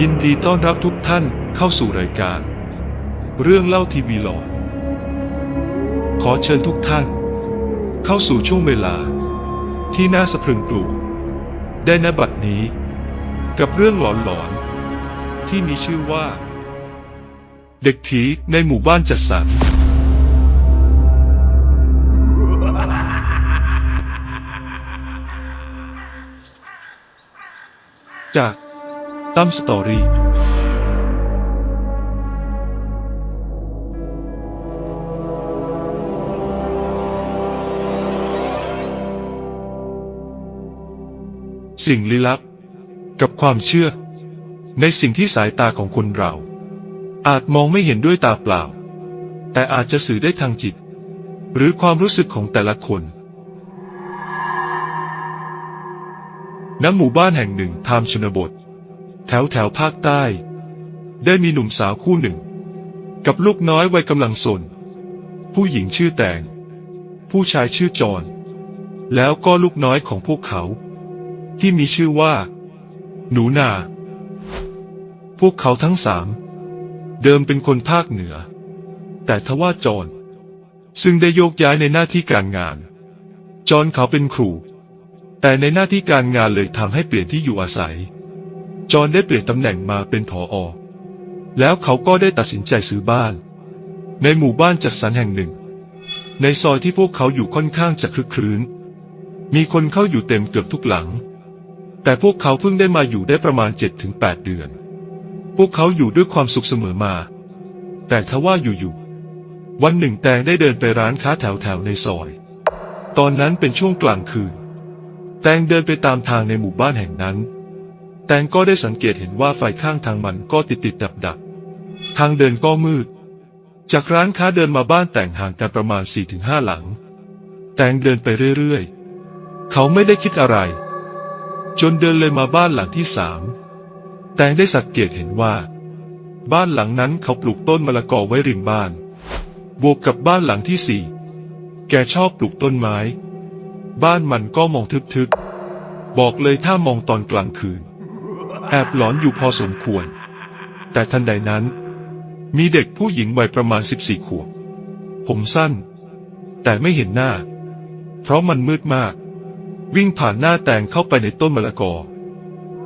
ยินดีต้อนรับทุกท่านเข้าสู่รายการ เรื่องเล่าทีวีหลอนขอเชิญทุกท่าน เข้าสู่ช่วงเวลาที่น่าสะพรึงกลัวได้ณบัดนี้ กับเรื่องหลอนๆ ที่มีชื่อว่า เด็กผีในหมู่บ้านจัดสรรจากตั้มสตอรี่สิ่งลี้ลับ กับความเชื่อ ในสิ่งที่สายตาของคนเรา อาจมองไม่เห็นด้วยตาเปล่า แต่อาจจะสื่อได้ทางจิต หรือความรู้สึกของแต่ละคน ณ หมู่บ้านแห่งหนึ่งทามชนบท แถวแถวภาคใต้ ได้มีหนุ่มสาวคู่หนึ่ง กับลูกน้อยวัยกำลังสน ผู้หญิงชื่อแตง ผู้ชายชื่อจอนแล้วก็ลูกน้อยของพวกเขา ที่มีชื่อว่า หนูนา พวกเขาทั้งสาม เดิมเป็นคนภาคเหนือ แต่ทว่าจอนซึ่งได้โยกย้ายในหน้าที่การงานจอนเขาเป็นครู แต่ในหน้าที่การงานเลยทำให้เปลี่ยนที่อยู่อาศัยจอนได้เปลี่ยนตำแหน่งมาเป็นผออแล้วเขาก็ได้ตัดสินใจซื้อบ้าน ในหมู่บ้านจัดสรรแห่งหนึ่ง ในซอยที่พวกเขาอยู่ค่อนข้างจะคลึกครื้น มีคนเข้าอยู่เต็มเกือบทุกหลัง แต่พวกเขาเพิ่งได้มาอยู่ได้ประมาณ 7-8 เดือน พวกเขาอยู่ด้วยความสุขเสมอมา แต่ทว่าอยู่ๆวันหนึ่งแตงได้เดินไปร้านค้าแถวๆในซอย ตอนนั้นเป็นช่วงกลางคืน แตงเดินไปตามทางในหมู่บ้านแห่งนั้น แตงก็ได้สังเกตเห็นว่าไฟข้างทางมันก็ติดติดดับดับทางเดินก็มืด จากร้านค้าเดินมาบ้านแต่งห่างกันประมาณ 4-5 หลัง แตงเดินไปเรื่อยๆ เขาไม่ได้คิดอะไร จนเดินเลยมาบ้านหลังที่สาม แตงได้สังเกตเห็นว่า บ้านหลังนั้นเขาปลูกต้นมะละกอไว้ริมบ้าน บวกกับบ้านหลังที่สี่แกชอบปลูกต้นไม้ บ้านมันก็มองทึบๆ บอกเลยถ้ามองตอนกลางคืน แอบหลอนอยู่พอสมควร แต่ทันใดนั้น มีเด็กผู้หญิงวัยประมาณ 14 ขวบ ผมสั้น แต่ไม่เห็นหน้า เพราะมันมืดมาก วิ่งผ่านหน้าแตงเข้าไปในต้นมะละกอ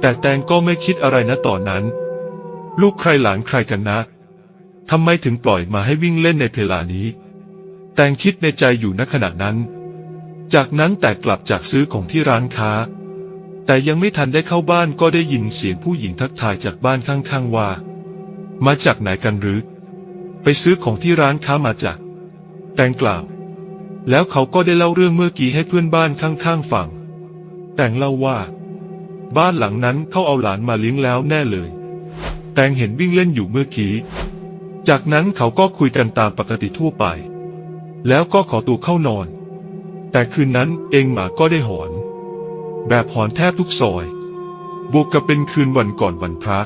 แต่แตงก็ไม่คิดอะไรนะตอนนั้น ลูกใครหลานใครกันนะทำไมถึงปล่อยมาให้วิ่งเล่นในเพลานี้ แตงคิดในใจอยู่ณขณะนั้น จากนั้นแต่กลับจากซื้อของที่ร้านค้า แต่ยังไม่ทันได้เข้าบ้านก็ได้ยินเสียงผู้หญิงทักทายจากบ้านข้างๆว่า มาจากไหนกันหรือ ไปซื้อของที่ร้านค้ามาจาก แตงกล่าวแล้วเขาก็ได้เล่าเรื่องเมื่อกี้ให้เพื่อนบ้านข้างๆฟัง แตงเล่าว่า บ้านหลังนั้นเขาเอาหลานมาเลี้ยงแล้วแน่เลย แตงเห็นวิ่งเล่นอยู่เมื่อกี้ จากนั้นเขาก็คุยกันตามปกติทั่วไป แล้วก็ขอตัวเข้านอน แต่คืนนั้นเองหมาก็ได้หอน แบบหอนแทบทุกซอย บวกกับเป็นคืนวันก่อนวันพระ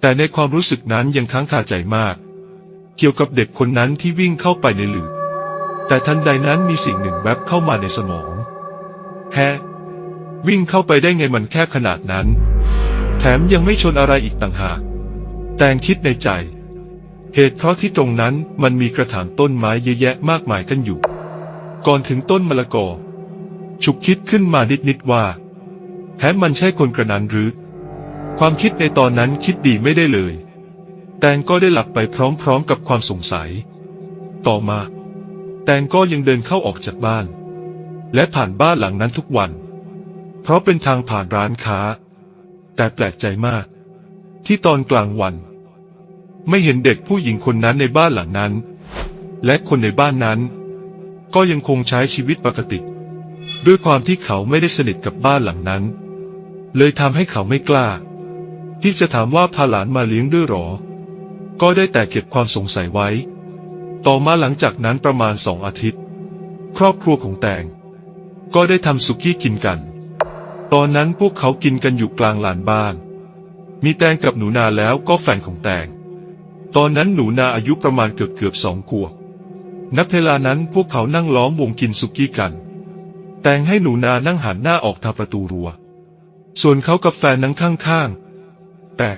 แต่ในความรู้สึกนั้นยังค้างคาใจมาก เกี่ยวกับเด็กคนนั้นที่วิ่งเข้าไปในหลืบแต่ทันใดนั้นมีสิ่งหนึ่งแวบเข้ามาในสมอง แฮะ วิ่งเข้าไปได้ไงมันแค่ขนาดนั้น แถมยังไม่ชนอะไรอีกต่างหาก แตงคิดในใจ เหตุเพราะที่ตรงนั้นมันมีกระถางต้นไม้เยอะแยะมากมายกันอยู่ ก่อนถึงต้นมะละกอ ฉุกคิดขึ้นมานิดๆว่า แถมมันใช่คนกระนั้นหรือ ความคิดในตอนนั้นคิดดีไม่ได้เลย แตงก็ได้หลับไปพร้อมๆกับความสงสัย ต่อมา แตงก็ยังเดินเข้าออกจากบ้าน และผ่านบ้านหลังนั้นทุกวัน เพราะเป็นทางผ่านร้านค้า แต่แปลกใจมาก ที่ตอนกลางวัน ไม่เห็นเด็กผู้หญิงคนนั้นในบ้านหลังนั้น และคนในบ้านนั้น ก็ยังคงใช้ชีวิตปกติ ด้วยความที่เขาไม่ได้สนิทกับบ้านหลังนั้น เลยทำให้เขาไม่กล้า ที่จะถามว่าพาหลานมาเลี้ยงด้วยหรอ ก็ได้แต่เก็บความสงสัยไว้ ต่อมาหลังจากนั้นประมาณสองอาทิตย์ ครอบครัวของแตงก็ได้ทำสุกี้กินกัน ตอนนั้นพวกเขากินกันอยู่กลางลานบ้าน มีแตงกับหนูนาแล้วก็แฟนของแตง ตอนนั้นหนูนาอายุประมาณเกือบเกือบสองขวบนับเวลานั้นพวกเขานั่งล้อมวงกินสุกี้กัน แตงให้หนูนานั่งหันหน้าออกทางประตูรัว ส่วนเขากับแฟนนั่งข้างๆ แต่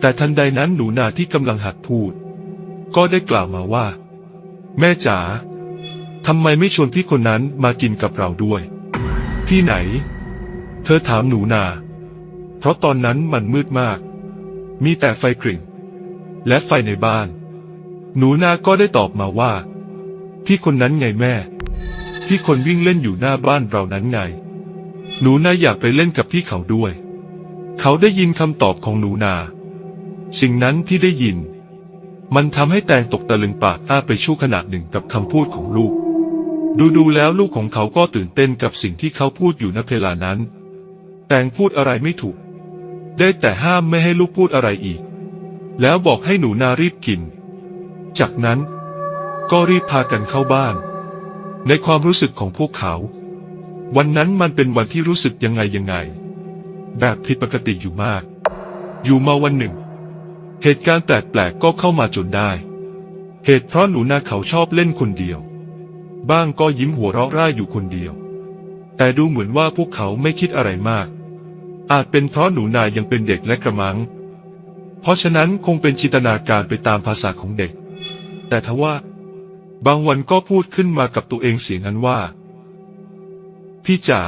แต่ทันใดนั้นหนูนาที่กำลังหัดพูด ก็ได้กล่าวมาว่า แม่จ๋าทำไมไม่ชวนพี่คนนั้นมากินกับเราด้วยพี่ไหน เธอถามหนูนา เพราะตอนนั้นมันมืดมาก มีแต่ไฟกริ่ง และไฟในบ้าน หนูนาก็ได้ตอบมาว่า พี่คนนั้นไงแม่ พี่คนวิ่งเล่นอยู่หน้าบ้านเรานั้นไง หนูนาอยากไปเล่นกับพี่เขาด้วย เขาได้ยินคำตอบของหนูนา สิ่งนั้นที่ได้ยิน มันทำให้แตงตกตะลึงปากอ้าไปชั่วขณะหนึ่งกับคำพูดของลูกดูดูแล้วลูกของเขาก็ตื่นเต้นกับสิ่งที่เขาพูดอยู่ณเวลานั้น แตงพูดอะไรไม่ถูก ได้แต่ห้ามไม่ให้ลูกพูดอะไรอีก แล้วบอกให้หนูนารีบกิน จากนั้น ก็รีบพากันเข้าบ้าน ในความรู้สึกของพวกเขา วันนั้นมันเป็นวันที่รู้สึกยังไงยังไง แบบผิดปกติอยู่มาก อยู่มาวันหนึ่ง เหตุการณ์แปลกๆก็เข้ามาจนได้ เหตุเพราะหนูนาเขาชอบเล่นคนเดียว บ้างก็ยิ้มหัวเราะร่ายอยู่คนเดียวแต่ดูเหมือนว่าพวกเขาไม่คิดอะไรมาก อาจเป็นเพราะหนูนายังเป็นเด็กและกระมัง เพราะฉะนั้นคงเป็นจินตนาการไปตามภาษาของเด็ก แต่ทว่า บางวันก็พูดขึ้นมากับตัวเองเสียงนั้นว่า พี่จ๋า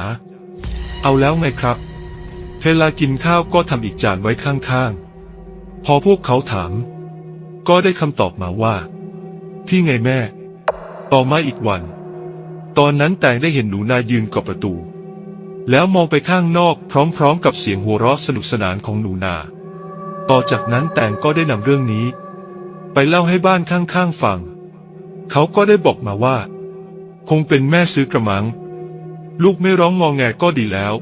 เอาแล้วไงครับ เวลากินข้าวก็ทำอีกจานไว้ข้างๆ พอพวกเขาถาม ก็ได้คำตอบมาว่า พี่ไงแม่ ต่อมาอีกวัน ตอนนั้นแตงได้เห็นหนูนายืนกับประตู แล้วมองไปข้างนอกพร้อมๆ กับเสียงหัวเราะสนุกสนานของหนูนา ต่อจากนั้นแตงก็ได้นำเรื่องนี้ ไปเล่าให้บ้านข้างๆฟัง เขาก็ได้บอกมาว่า คงเป็นแม่ซื้อกระมัง ลูกไม่ร้องงองแงก็ดีแล้ว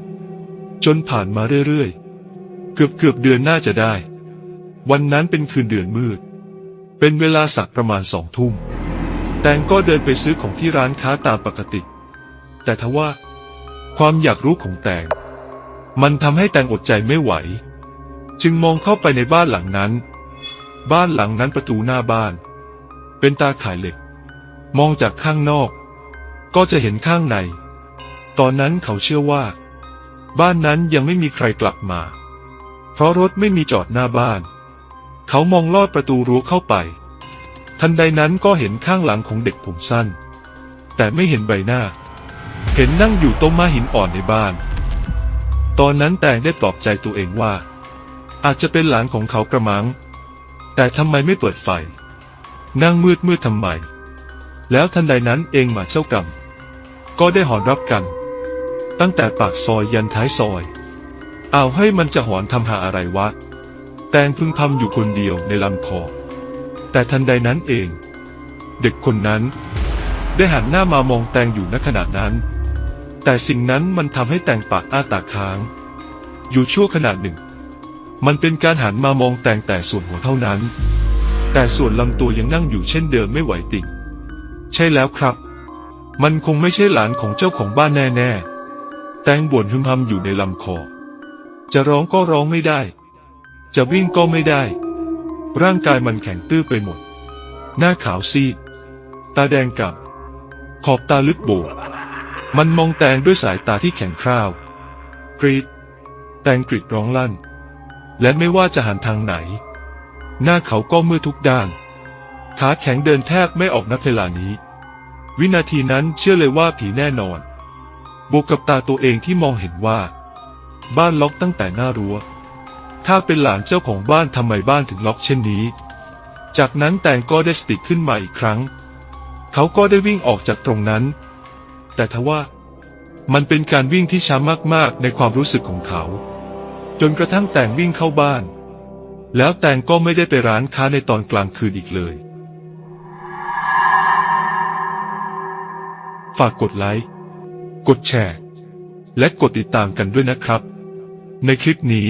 จนผ่านมาเรื่อยๆ เกือบเกือบๆเดือนน่าจะได้ วันนั้นเป็นคืนเดือนมืด เป็นเวลาสักประมาณสองทุ่ม แตงก็เดินไปซื้อของที่ร้านค้าตามปกติ แต่ทว่า ความอยากรู้ของแตง มันทำให้แตงอดใจไม่ไหว จึงมองเข้าไปในบ้านหลังนั้น บ้านหลังนั้นประตูหน้าบ้าน เป็นตาข่ายเหล็ก มองจากข้างนอก ก็จะเห็นข้างใน ตอนนั้นเขาเชื่อว่า บ้านนั้นยังไม่มีใครกลับมา เพราะรถไม่มีจอดหน้าบ้าน เขามองลอดประตูรั้วเข้าไป ทันใดนั้นก็เห็นข้างหลังของเด็กผมสั้น แต่ไม่เห็นใบหน้า เห็นนั่งอยู่โต้นไม้หินอ่อนในบ้าน ตอนนั้นแตงได้ปลอบใจตัวเองว่า อาจจะเป็นหลานของเขากระมัง แต่ทำไมไม่เปิดไฟ นั่งมืดมืดทำไม แล้วทันใดนั้นเองหมาเจ้ากรรม ก็ได้หอนรับกัน ตั้งแต่ปากซอยยันท้ายซอยเอาให้มันจะหอนทำหาอะไรวะ แตงพึงพำอยู่คนเดียวในลำคอ แต่ทันใดนั้นเอง เด็กคนนั้น ได้หันหน้ามามองแตงอยู่ณขณะนั้น แต่สิ่งนั้นมันทำให้แตงปากอ้าตาค้าง อยู่ชั่วขณะหนึ่ง มันเป็นการหันมามองแตงแต่ส่วนหัวเท่านั้น แต่ส่วนลำตัวยังนั่งอยู่เช่นเดิมไม่ไหวติ่งใช่แล้วครับ มันคงไม่ใช่หลานของเจ้าของบ้านแน่ๆ แตงบ่นพึมพำอยู่ในลำคอ จะร้องก็ร้องไม่ได้ จะวิ่งก็ไม่ได้ ร่างกายมันแข็งตื้อไปหมด หน้าขาวซีด ตาแดงกับ ขอบตาลึกโบ มันมองแตงด้วยสายตาที่แข็งคร้าวกรีดแตงกรีดร้องลั่น และไม่ว่าจะหันทางไหน หน้าเขาก็มืดทุกด้าน ขาแข็งเดินแทบไม่ออกนับเวลานี้ วินาทีนั้นเชื่อเลยว่าผีแน่นอน บวกกับตาตัวเองที่มองเห็นว่า บ้านล็อกตั้งแต่หน้ารั้ว ถ้าเป็นหลานเจ้าของบ้านทำไมบ้านถึงล็อกเช่นนี้ จากนั้นแตงก็ได้สติขึ้นมาอีกครั้ง เขาก็ได้วิ่งออกจากตรงนั้น แต่ทว่า มันเป็นการวิ่งที่ช้ามากๆในความรู้สึกของเขา จนกระทั่งแตงวิ่งเข้าบ้าน แล้วแตงก็ไม่ได้ไปร้านค้าในตอนกลางคืนอีกเลย ฝากกดไลค์ กดแชร์ และกดติดตามกันด้วยนะครับ ในคลิปนี้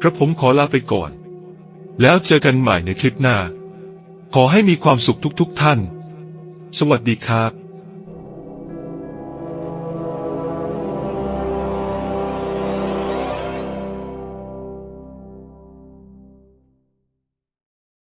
กระผมขอลาไปก่อน แล้วเจอกันใหม่ในคลิปหน้า ขอให้มีความสุขทุกๆทท่าน สวัสดีครับ